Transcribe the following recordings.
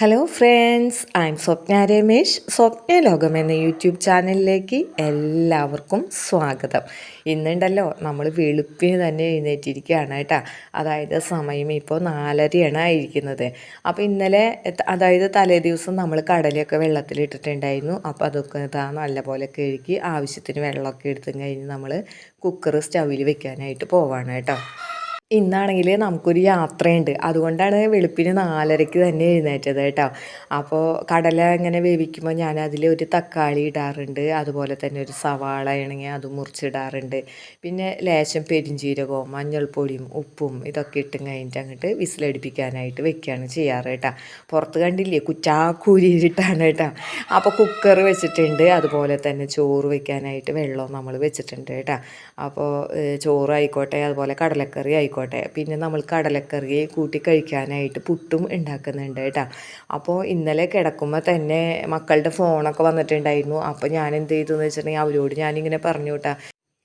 Hello friends I am Swapna Ramesh. Swapna Lokam എന്ന YouTube ചാനലിലേക്ക് എല്ലാവർക്കും സ്വാഗതം. ഇന്നുണ്ടല്ലോ നമ്മൾ വെളുപ്പിന് തന്നെ എഴുന്നേറ്റിരിക്കുകയാണ് കേട്ടോ. അതായത് സമയം ഇപ്പോൾ നാലരയാണ് ആയിരിക്കുന്നത്. അപ്പോൾ ഇന്നലെ അതായത് തലേ ദിവസം നമ്മൾ കടലയൊക്കെ വെള്ളത്തിലിട്ടിട്ടുണ്ടായിരുന്നു. അപ്പോൾ അതൊക്കെ ഇതാ നല്ലപോലെ കഴുകി ആവശ്യത്തിന് വെള്ളമൊക്കെ എടുത്തും കഴിഞ്ഞ് നമ്മൾ കുക്കർ സ്റ്റൗവിൽ വെക്കാനായിട്ട് പോവാണ് കേട്ടോ. ഇന്നാണെങ്കിൽ നമുക്കൊരു യാത്രയുണ്ട്. അതുകൊണ്ടാണ് വെളുപ്പിന് നാലരയ്ക്ക് തന്നെ എഴുന്നേറ്റത് കേട്ടോ. അപ്പോൾ കടല ഇങ്ങനെ വേവിക്കുമ്പോൾ ഞാൻ അതിൽ ഒരു തക്കാളി ഇടാറുണ്ട്. അതുപോലെ തന്നെ ഒരു സവാള ആണെങ്കിൽ അത് മുറിച്ചിടാറുണ്ട്. പിന്നെ ലേശം പെരിഞ്ചീരകവും മഞ്ഞൾപ്പൊടിയും ഉപ്പും ഇതൊക്കെ ഇട്ടും കഴിഞ്ഞിട്ട് അങ്ങോട്ട് വിസിലടിപ്പിക്കാനായിട്ട് വെക്കുകയാണ് ചെയ്യാറ് കേട്ടോ. പുറത്ത് കണ്ടില്ലേ കുറ്റാക്കൂരിയിട്ടാണ് കേട്ടോ. അപ്പോൾ കുക്കർ വെച്ചിട്ടുണ്ട്. അതുപോലെ തന്നെ ചോറ് വെക്കാനായിട്ട് വെള്ളവും നമ്മൾ വെച്ചിട്ടുണ്ട് കേട്ടോ. അപ്പോൾ ചോറ് ആയിക്കോട്ടെ അതുപോലെ കടലക്കറി ആയിക്കോട്ടെ. ആയിക്കോട്ടെ. പിന്നെ നമ്മൾ കടലക്കറി കൂട്ടി കഴിക്കാനായിട്ട് പുട്ടും ഉണ്ടാക്കുന്നുണ്ട് കേട്ടോ. അപ്പോൾ ഇന്നലെ കിടക്കുമ്പോൾ തന്നെ മക്കളുടെ ഫോണൊക്കെ വന്നിട്ടുണ്ടായിരുന്നു. അപ്പോൾ ഞാൻ എന്ത് ചെയ്തു എന്ന് വെച്ചിട്ടുണ്ടെങ്കിൽ അവരോട് ഞാനിങ്ങനെ പറഞ്ഞു കേട്ടോ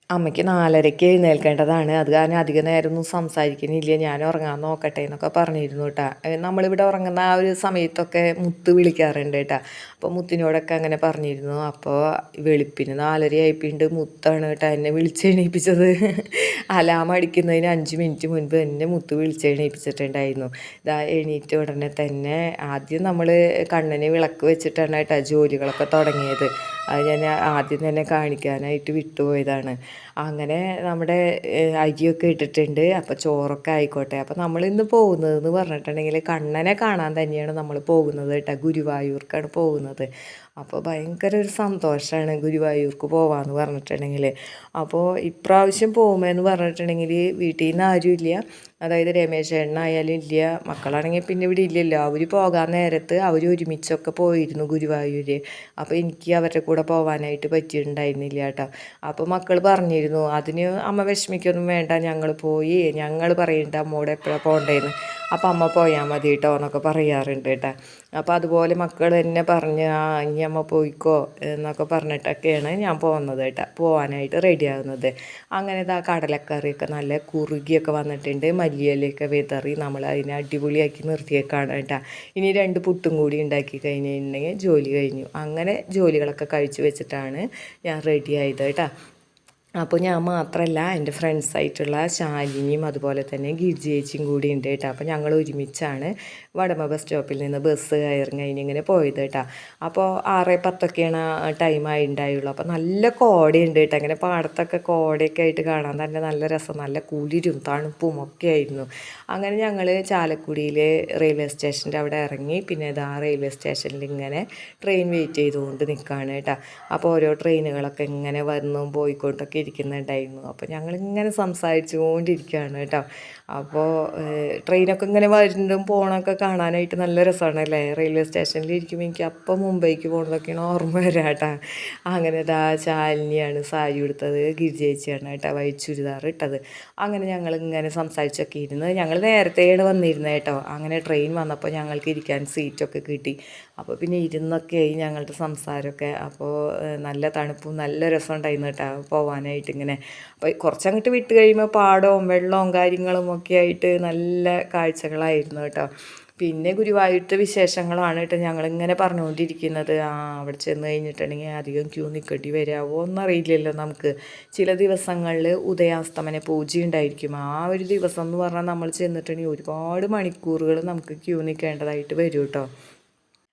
അമ്മയ്ക്ക് നാലരയ്ക്ക് എഴുന്നേൽക്കേണ്ടതാണ്. അത് കാരണം അധിക നേരമൊന്നും സംസാരിക്കുന്നില്ല. ഞാൻ ഉറങ്ങാൻ നോക്കട്ടെ എന്നൊക്കെ പറഞ്ഞിരുന്നു കേട്ടോ. നമ്മളിവിടെ ഉറങ്ങുന്ന ആ ഒരു സമയത്തൊക്കെ മുത്ത് വിളിക്കാറുണ്ട് കേട്ടോ. അപ്പോൾ മുത്തിനോടൊക്കെ അങ്ങനെ പറഞ്ഞിരുന്നു. അപ്പോൾ വെളുപ്പിന് നാലര ആയിപ്പിണ്ട് മുത്താണ് കേട്ടോ എന്നെ വിളിച്ചെണീപ്പിച്ചത് അലാം അടിക്കുന്നതിന് അഞ്ച് മിനിറ്റ് മുൻപ് എന്നെ മുത്ത് വിളിച്ചെണീപ്പിച്ചിട്ടുണ്ടായിരുന്നു ഇതാ എണീറ്റ ഉടനെ തന്നെ ആദ്യം നമ്മൾ കണ്ണിന് വിളക്ക് വെച്ചിട്ടാണ് കേട്ടോ ജോലികളൊക്കെ തുടങ്ങിയത്. അത് ഞാൻ ആദ്യം തന്നെ കാണിക്കാനായിട്ട് വിട്ടുപോയതാണ്. അങ്ങനെ നമ്മുടെ അരിയൊക്കെ ഇട്ടിട്ടുണ്ട്. അപ്പോൾ ചോറൊക്കെ ആയിക്കോട്ടെ. അപ്പോൾ നമ്മൾ ഇന്ന് പോകുന്നതെന്ന് പറഞ്ഞിട്ടുണ്ടെങ്കിൽ കണ്ണനെ കാണാൻ തന്നെയാണ് നമ്മൾ പോകുന്നത് കേട്ടോ. ഗുരുവായൂർക്കാണ് പോകുന്നത്. അപ്പോൾ ഭയങ്കര ഒരു സന്തോഷമാണ് ഗുരുവായൂർക്ക് പോവാമെന്ന് പറഞ്ഞിട്ടുണ്ടെങ്കിൽ അപ്പോൾ ഇപ്രാവശ്യം പോകുമെന്ന് പറഞ്ഞിട്ടുണ്ടെങ്കിൽ വീട്ടിൽ നിന്ന് ആരുമില്ല അതായത് രമേശ് ചേട്ടനായാലും ഇല്ല. മക്കളാണെങ്കിൽ പിന്നെ ഇവിടെ ഇല്ലല്ലോ. അവർ പോകാൻ നേരത്ത് അവർ ഒരുമിച്ചൊക്കെ പോയിരുന്നു ഗുരുവായൂർ അപ്പോൾ എനിക്ക് അവരുടെ കൂടെ പോകാനായിട്ട് പറ്റിയിട്ടുണ്ടായിരുന്നില്ല കേട്ടോ. അപ്പോൾ മക്കൾ പറഞ്ഞിരുന്നു അതിന് അമ്മ വിഷമിക്കൊന്നും വേണ്ട ഞങ്ങൾ പോയി. ഞങ്ങൾ പറയുന്നുണ്ട് അമ്മോട് എപ്പോഴാണ് പോകേണ്ടതെന്ന് അപ്പം അമ്മ പോയാൽ മതി കേട്ടോ എന്നൊക്കെ പറയാറുണ്ട് കേട്ടോ അപ്പോൾ അതുപോലെ മക്കൾ എന്നെ പറഞ്ഞ് ആ ഇനി അമ്മ പോയിക്കോ എന്നൊക്കെ പറഞ്ഞിട്ടൊക്കെയാണ് ഞാൻ പോകുന്നത് കേട്ടോ പോകാനായിട്ട് റെഡി ആകുന്നത് അങ്ങനെ ഇതാ കടലക്കറിയൊക്കെ നല്ല കുറുകിയൊക്കെ വന്നിട്ടുണ്ട്. മല്ലിയിലൊക്കെ വിതറി നമ്മൾ അതിനെ അടിപൊളിയാക്കി നിർത്തിയേക്കാണ് കേട്ടോ ഇനി രണ്ട് പുട്ടും കൂടി ഉണ്ടാക്കി കഴിഞ്ഞിട്ടുണ്ടെങ്കിൽ ജോലി കഴിഞ്ഞു. അങ്ങനെ ജോലികളൊക്കെ കഴിച്ചു വെച്ചിട്ടാണ് ഞാൻ റെഡി ആയത് കേട്ടോ അപ്പോൾ ഞാൻ മാത്രമല്ല എന്റെ ഫ്രണ്ട്സായിട്ടുള്ള ശാലിനിയും അതുപോലെ തന്നെ ഗിരിജി ചേച്ചിയും കൂടി ഉണ്ട് കേട്ടോ. അപ്പോൾ ഞങ്ങൾ ഒരുമിച്ചാണ് വടമ ബസ് സ്റ്റോപ്പിൽ നിന്ന് ബസ് കയറി കഴിഞ്ഞ് ഇങ്ങനെ പോയത് കേട്ടോ. അപ്പോൾ ആറ് പത്തൊക്കെയാണ് ടൈം ഉണ്ടായുള്ളൂ. അപ്പോൾ നല്ല കോടയുണ്ട് കേട്ടോ. അങ്ങനെ പാടത്തൊക്കെ കോടയൊക്കെ ആയിട്ട് കാണാൻ തന്നെ നല്ല രസം. നല്ല കുളിരും തണുപ്പും ഒക്കെ ആയിരുന്നു. അങ്ങനെ ഞങ്ങൾ ചാലക്കുടിയിലെ റെയിൽവേ സ്റ്റേഷന്റെ അവിടെ ഇറങ്ങി. പിന്നെ ഇതാ റെയിൽവേ സ്റ്റേഷനിൽ ഇങ്ങനെ ട്രെയിൻ വെയിറ്റ് ചെയ്തുകൊണ്ട് നിൽക്കുകയാണ് കേട്ടോ. അപ്പോൾ ഓരോ ട്രെയിനുകളൊക്കെ ഇങ്ങനെ വന്നും പോയിക്കൊണ്ടൊക്കെ ഇരിക്കുന്നുണ്ടായിരുന്നു അപ്പോൾ ഞങ്ങളിങ്ങനെ സംസാരിച്ചു കൊണ്ടിരിക്കുകയാണ് കേട്ടോ അപ്പോൾ ട്രെയിനൊക്കെ ഇങ്ങനെ വരുന്നതും പോകണമൊക്കെ കാണാനായിട്ട് നല്ല രസമാണ് അല്ലേ? റെയിൽവേ സ്റ്റേഷനിൽ ഇരിക്കുമ്പോൾ എനിക്ക് അപ്പം മുംബൈക്ക് പോകുന്നതൊക്കെയാണ് ഓർമ്മ വരാം കേട്ടോ. അങ്ങനെ ദാ ശാലിനിയാണ് സാരി ഉടുത്തത് ഗിരിജേച്ചിയാണ് കേട്ടോ വൈറ്റ് ചുരിദാർ ഇട്ടത്. അങ്ങനെ ഞങ്ങൾ ഇങ്ങനെ സംസാരിച്ചൊക്കെ ഇരുന്ന് ഞങ്ങൾ നേരത്തെയാണ് വന്നിരുന്നത് കേട്ടോ. അങ്ങനെ ട്രെയിൻ വന്നപ്പോൾ ഞങ്ങൾക്ക് ഇരിക്കാൻ സീറ്റൊക്കെ കിട്ടി. അപ്പോൾ പിന്നെ ഇരുന്നൊക്കെ ആയി ഞങ്ങളുടെ സംസാരമൊക്കെ അപ്പോൾ നല്ല തണുപ്പും നല്ല രസം ഉണ്ടായിരുന്നു കേട്ടോ പോകാനായിട്ട് ഇങ്ങനെ. അപ്പോൾ കുറച്ചങ്ങോട്ട് വിട്ട് കഴിയുമ്പോൾ പാടവും വെള്ളവും കാര്യങ്ങളും ഒക്കെ ആയിട്ട് നല്ല കാഴ്ചകളായിരുന്നു കേട്ടോ. പിന്നെ ഗുരുവായൂരത്തെ വിശേഷങ്ങളാണ് കേട്ടോ ഞങ്ങളിങ്ങനെ പറഞ്ഞുകൊണ്ടിരിക്കുന്നത്. ആ അവിടെ ചെന്ന് കഴിഞ്ഞിട്ടുണ്ടെങ്കിൽ അധികം ക്യൂ നിൽക്കേണ്ടി വരാവോ എന്നറിയില്ലല്ലോ നമുക്ക്. ചില ദിവസങ്ങളിൽ ഉദയാസ്തമന പൂജ ഉണ്ടായിരിക്കും. ആ ഒരു ദിവസം എന്ന് പറഞ്ഞാൽ നമ്മൾ ചെന്നിട്ടുണ്ടെങ്കിൽ ഒരുപാട് മണിക്കൂറുകൾ നമുക്ക് ക്യൂ നിൽക്കേണ്ടതായിട്ട് വരും കേട്ടോ.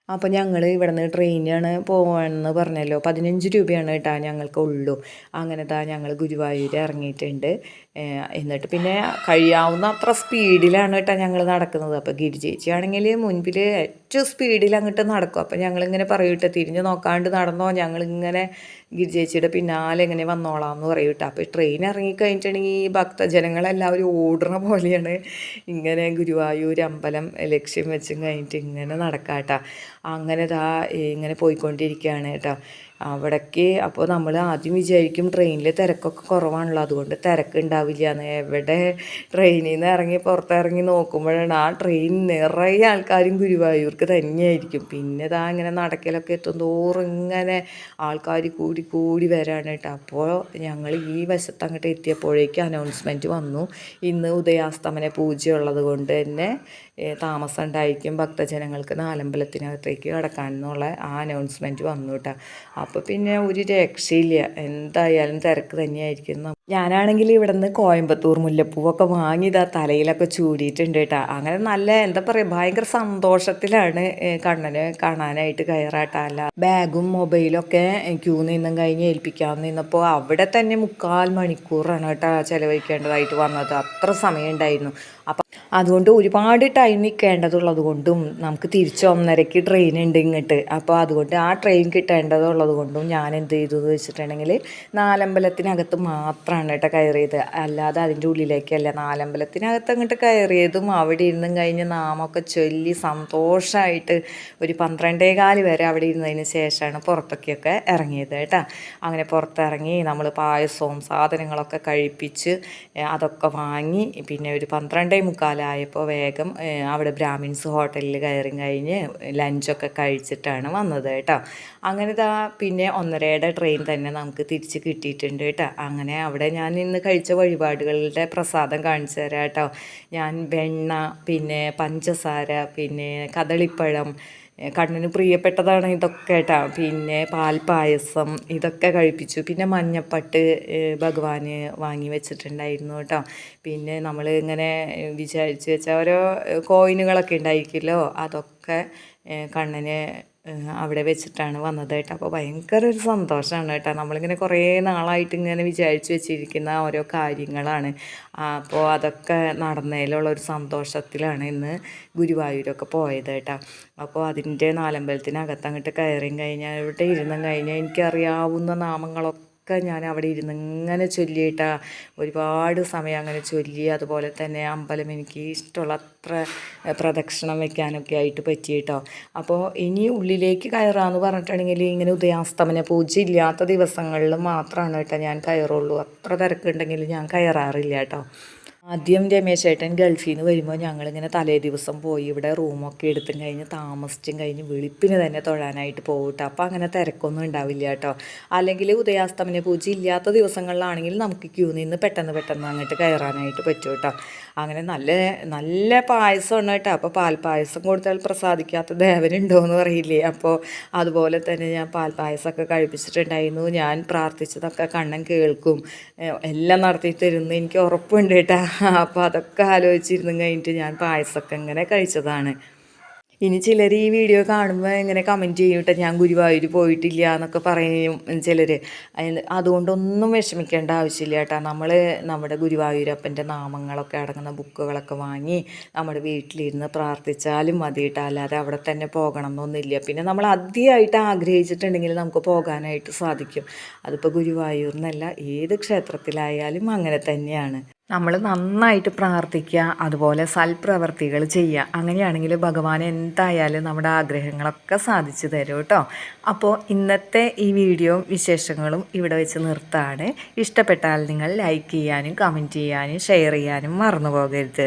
അപ്പോൾ ഞങ്ങൾ ഇവിടെ നിന്ന് ട്രെയിനാണ് പോകണമെന്ന് പറഞ്ഞല്ലോ. പതിനഞ്ച് രൂപയാണ് കേട്ടോ ഞങ്ങൾക്ക് ഉള്ളൂ അങ്ങനെ താ ഞങ്ങൾ ഗുരുവായൂർ ഇറങ്ങിയിട്ടുണ്ട് എന്നിട്ട് പിന്നെ കഴിയാവുന്ന അത്ര സ്പീഡിലാണ് കേട്ടോ ഞങ്ങൾ നടക്കുന്നത്. അപ്പോൾ ഗിരിചേച്ചി ആണെങ്കിൽ മുൻപിൽ ഏറ്റവും സ്പീഡിൽ അങ്ങോട്ട് നടക്കും. അപ്പോൾ ഞങ്ങളിങ്ങനെ പറയൂട്ടെ തിരിഞ്ഞ് നോക്കാണ്ട് നടന്നോ? ഞങ്ങളിങ്ങനെ ഗിരിചേച്ചിയുടെ പിന്നാലെ എങ്ങനെ വന്നോളാം എന്ന് പറയും കേട്ടോ. അപ്പോൾ ട്രെയിൻ ഇറങ്ങിക്കഴിഞ്ഞിട്ടുണ്ടെങ്കിൽ ഭക്തജനങ്ങളെല്ലാവരും ഓടുന്ന പോലെയാണ്. ഇങ്ങനെ ഗുരുവായൂർ അമ്പലം ലക്ഷ്യം വെച്ചും കഴിഞ്ഞിട്ട് ഇങ്ങനെ നടക്കാം കേട്ടോ. അങ്ങനെ ഇതാ ഇങ്ങനെ പോയിക്കൊണ്ടിരിക്കുകയാണ് കേട്ടോ. അവിടേക്ക് അപ്പോൾ നമ്മൾ ആദ്യം വിചാരിക്കും ട്രെയിനിൽ തിരക്കൊക്കെ കുറവാണല്ലോ. അതുകൊണ്ട് തിരക്ക് ഉണ്ടാവില്ല. എന്ന് എവിടെ ട്രെയിനിൽ നിന്ന് ഇറങ്ങി പുറത്തിറങ്ങി നോക്കുമ്പോഴാണ് ആ ട്രെയിൻ നിറയെ ആൾക്കാരും ഗുരുവായൂർക്ക് തന്നെയായിരിക്കും. പിന്നെ ഇതാ ഇങ്ങനെ നടക്കലൊക്കെ എത്തും തോറും ഇങ്ങനെ ആൾക്കാർ കൂടി കൂടി വരാണ് കേട്ടോ. അപ്പോൾ ഞങ്ങൾ ഈ വശത്ത് അങ്ങോട്ട് എത്തിയപ്പോഴേക്ക് അനൗൺസ്മെന്റ് വന്നു. ഇന്ന് ഉദയാസ്തമന പൂജ ഉള്ളത് കൊണ്ട് തന്നെ താമസം ഉണ്ടായിരിക്കും ഭക്തജനങ്ങൾക്ക് നാലമ്പലത്തിനകത്തേക്ക് കടക്കാനെന്നുള്ള ആ അനൗൺസ്മെന്റ് വന്നു കേട്ടോ. അപ്പോൾ പിന്നെ ഒരു രക്ഷയില്ല. എന്തായാലും തിരക്ക് തന്നെയായിരിക്കും. ഞാനാണെങ്കിൽ ഇവിടെ നിന്ന് കോയമ്പത്തൂർ മുല്ലപ്പൂവൊക്കെ വാങ്ങി ഇതാ തലയിലൊക്കെ ചൂടിയിട്ടുണ്ട് കേട്ടോ. അങ്ങനെ നല്ല എന്താ പറയുക ഭയങ്കര സന്തോഷത്തിലാണ് കണ്ണനെ കാണാനായിട്ട് കയറാട്ട. അല്ല ബാഗും മൊബൈലും ഒക്കെ ക്യൂ നിന്നും കഴിഞ്ഞ് ഏൽപ്പിക്കാൻ നിന്നപ്പോൾ അവിടെ തന്നെ മുക്കാൽ മണിക്കൂറാണ് കേട്ടോ ചിലവഴിക്കേണ്ടതായിട്ട് വന്നത്. അത്ര സമയം ഉണ്ടായിരുന്നു അപ്പം അതുകൊണ്ട് ഒരുപാട് ടൈം നിൽക്കേണ്ടതുള്ളത് കൊണ്ടും നമുക്ക് തിരിച്ച് ഒന്നരയ്ക്ക് ട്രെയിൻ ഉണ്ട് ഇങ്ങോട്ട്. അപ്പോൾ അതുകൊണ്ട് ആ ട്രെയിൻ കിട്ടേണ്ടതുള്ളത് കൊണ്ടും ഞാൻ എന്ത് ചെയ്തു എന്ന് വെച്ചിട്ടുണ്ടെങ്കിൽ നാലമ്പലത്തിനകത്ത് മാത്രമാണ് കേട്ടോ കയറിയത്. അല്ലാതെ അതിന്റെ ഉള്ളിലേക്കല്ല നാലമ്പലത്തിനകത്ത് അങ്ങോട്ട് കയറിയതും അവിടെ ഇരുന്നും കഴിഞ്ഞ് നാമൊക്കെ ചൊല്ലി സന്തോഷമായിട്ട് ഒരു പന്ത്രണ്ടേ കാൽ വരെ അവിടെ ഇരുന്നതിന് ശേഷമാണ് പുറത്തൊക്കെയൊക്കെ ഇറങ്ങിയത് കേട്ടോ. അങ്ങനെ പുറത്തിറങ്ങി നമ്മൾ പായസവും സാധനങ്ങളൊക്കെ കഴിപ്പിച്ച് അതൊക്കെ വാങ്ങി പിന്നെ ഒരു പന്ത്രണ്ടേ മുക്കാലായപ്പോൾ വേഗം അവിടെ ബ്രാഹ്മിൻസ് ഹോട്ടലിൽ കയറി കഴിഞ്ഞ് ലഞ്ചൊക്കെ കഴിച്ചിട്ടാണ് വന്നത് കേട്ടോ. അങ്ങനെ പിന്നെ ഒന്നരയുടെ ട്രെയിൻ തന്നെ നമുക്ക് തിരിച്ച് കിട്ടിയിട്ടുണ്ട് കേട്ടോ. അങ്ങനെ അവിടെ ഞാൻ ഇന്ന് കഴിച്ച വഴിപാടുകളുടെ പ്രസാദം കാണിച്ചു തരാം കേട്ടോ. ഞാൻ വെണ്ണ പിന്നെ പഞ്ചസാര പിന്നെ കദളിപ്പഴം കണ്ണിന് പ്രിയപ്പെട്ടതാണ് ഇതൊക്കെ കേട്ടോ. പിന്നെ പാൽപ്പായസം ഇതൊക്കെ കഴിപ്പിച്ചു. പിന്നെ മഞ്ഞപ്പട്ട് ഭഗവാന് വാങ്ങി വെച്ചിട്ടുണ്ടായിരുന്നു കേട്ടോ. പിന്നെ നമ്മൾ ഇങ്ങനെ വിചാരിച്ചു വിചാരിച്ച് വെച്ച ഓരോ കോയിനുകളൊക്കെ ഉണ്ടായിരിക്കുമല്ലോ. അതൊക്കെ കണ്ണിന് അവിടെ വെച്ചിട്ടാണ് വന്നത് കേട്ടോ. അപ്പോൾ ഭയങ്കര ഒരു സന്തോഷമാണ് കേട്ടോ. നമ്മളിങ്ങനെ കുറേ നാളായിട്ട് ഇങ്ങനെ വിചാരിച്ച് വെച്ചിരിക്കുന്ന ഓരോ കാര്യങ്ങളാണ്. അപ്പോൾ അതൊക്കെ നടന്നതിലുള്ള ഒരു സന്തോഷത്തിലാണ് ഇന്ന് ഗുരുവായൂരൊക്കെ പോയത് കേട്ടോ. അപ്പോൾ അതിന്റെ നാലമ്പലത്തിനകത്ത് അങ്ങോട്ട് കയറിയും കഴിഞ്ഞാൽ ഇവിടെ ഇരുന്നും കഴിഞ്ഞാൽ എനിക്കറിയാവുന്ന നാമങ്ങളൊക്കെ ഒക്കെ ഞാൻ അവിടെ ഇരുന്ന് ഇങ്ങനെ ചൊല്ലിയിട്ടാ ഒരുപാട് സമയം അങ്ങനെ ചൊല്ലി അതുപോലെ തന്നെ അമ്പലം എനിക്ക് ഇഷ്ടമുള്ള അത്ര പ്രദക്ഷിണം വെക്കാനൊക്കെ ആയിട്ട് പറ്റിയിട്ടോ. അപ്പോൾ ഇനി ഉള്ളിലേക്ക് കയറാമെന്ന് പറഞ്ഞിട്ടുണ്ടെങ്കിൽ ഇങ്ങനെ ഉദയാസ്തമന പൂജ ഇല്ലാത്ത ദിവസങ്ങളിൽ മാത്രമാണ് കേട്ടോ ഞാൻ കയറുള്ളൂ. അത്ര തിരക്കുണ്ടെങ്കിൽ ഞാൻ കയറാറില്ല കേട്ടോ. ആദ്യം രമേശേട്ടൻ ഗൾഫിൽ നിന്ന് വരുമ്പോൾ ഞങ്ങളിങ്ങനെ തലേ ദിവസം പോയി ഇവിടെ റൂമൊക്കെ എടുത്തും കഴിഞ്ഞ് താമസിച്ചും കഴിഞ്ഞ് വെളുപ്പിന് തന്നെ തൊഴാനായിട്ട് പോകട്ടോ കേട്ടോ അപ്പോൾ അങ്ങനെ തിരക്കൊന്നും ഉണ്ടാവില്ല കേട്ടോ. അല്ലെങ്കിൽ ഉദയാസ്തമന പൂജ ഇല്ലാത്ത ദിവസങ്ങളിലാണെങ്കിൽ നമുക്ക് ക്യൂ നിന്ന് പെട്ടെന്ന് പെട്ടെന്ന് അങ്ങോട്ട് കയറാനായിട്ട് പറ്റും കേട്ടോ അങ്ങനെ നല്ല നല്ല പായസം പായസമാണ് കേട്ടോ. അപ്പോൾ പാൽപ്പായസം കൊടുത്താൽ പ്രസാദിക്കാത്ത ദേവനുണ്ടോ എന്ന് പറയില്ലേ അപ്പോൾ അതുപോലെ തന്നെ ഞാൻ പാൽപ്പായസമൊക്കെ കഴിപ്പിച്ചിട്ടുണ്ടായിരുന്നു. ഞാൻ പ്രാർത്ഥിച്ചതൊക്കെ കണ്ണൻ കേൾക്കും. എല്ലാം നടത്തി തരുന്നു എനിക്ക് ഉറപ്പുണ്ട് കേട്ടോ. അപ്പോൾ അതൊക്കെ ആലോചിച്ചിരുന്നു കഴിഞ്ഞിട്ട് ഞാൻ പായസമൊക്കെ ഇങ്ങനെ കഴിച്ചതാണ്. ഇനി ചിലർ ഈ വീഡിയോ കാണുമ്പോൾ ഇങ്ങനെ കമന്റ് ചെയ്യും കേട്ടോ ഞാൻ ഗുരുവായൂർ പോയിട്ടില്ല എന്നൊക്കെ പറയും ചിലർ അതുകൊണ്ടൊന്നും വിഷമിക്കേണ്ട ആവശ്യമില്ല കേട്ടോ. നമ്മൾ നമ്മുടെ ഗുരുവായൂരപ്പന്റെ നാമങ്ങളൊക്കെ അടങ്ങുന്ന ബുക്കുകളൊക്കെ വാങ്ങി നമ്മുടെ വീട്ടിലിരുന്ന് പ്രാർത്ഥിച്ചാലും മതി കേട്ടോ. അല്ലാതെ അവിടെ തന്നെ പോകണം എന്നൊന്നുമില്ല പിന്നെ നമ്മൾ അധികമായിട്ട് ആഗ്രഹിച്ചിട്ടുണ്ടെങ്കിൽ നമുക്ക് പോകാനായിട്ട് സാധിക്കും. അതിപ്പോൾ ഗുരുവായൂർ എന്നല്ല ഏത് ക്ഷേത്രത്തിലായാലും അങ്ങനെ തന്നെയാണ്. നമ്മൾ നന്നായിട്ട് പ്രാർത്ഥിക്കുക അതുപോലെ സൽപ്രവർത്തികൾ ചെയ്യുക. അങ്ങനെയാണെങ്കിൽ ഭഗവാൻ എന്തായാലും നമ്മുടെ ആഗ്രഹങ്ങളൊക്കെ സാധിച്ചു തരും കേട്ടോ. അപ്പോൾ ഇന്നത്തെ ഈ വീഡിയോ വിശേഷങ്ങളും ഇവിടെ വെച്ച് നിർത്താണ്. ഇഷ്ടപ്പെട്ടാൽ നിങ്ങൾ ലൈക്ക് ചെയ്യാനും കമന്റ് ചെയ്യാനും ഷെയർ ചെയ്യാനും മറന്നു പോകരുത്.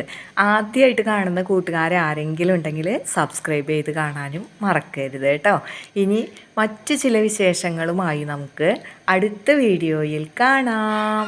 ആദ്യമായിട്ട് കാണുന്ന കൂട്ടുകാർ ആരെങ്കിലും ഉണ്ടെങ്കിൽ സബ്സ്ക്രൈബ് ചെയ്ത് കാണാനും മറക്കരുത് കേട്ടോ. ഇനി മറ്റ് ചില വിശേഷങ്ങളുമായി നമുക്ക് അടുത്ത വീഡിയോയിൽ കാണാം.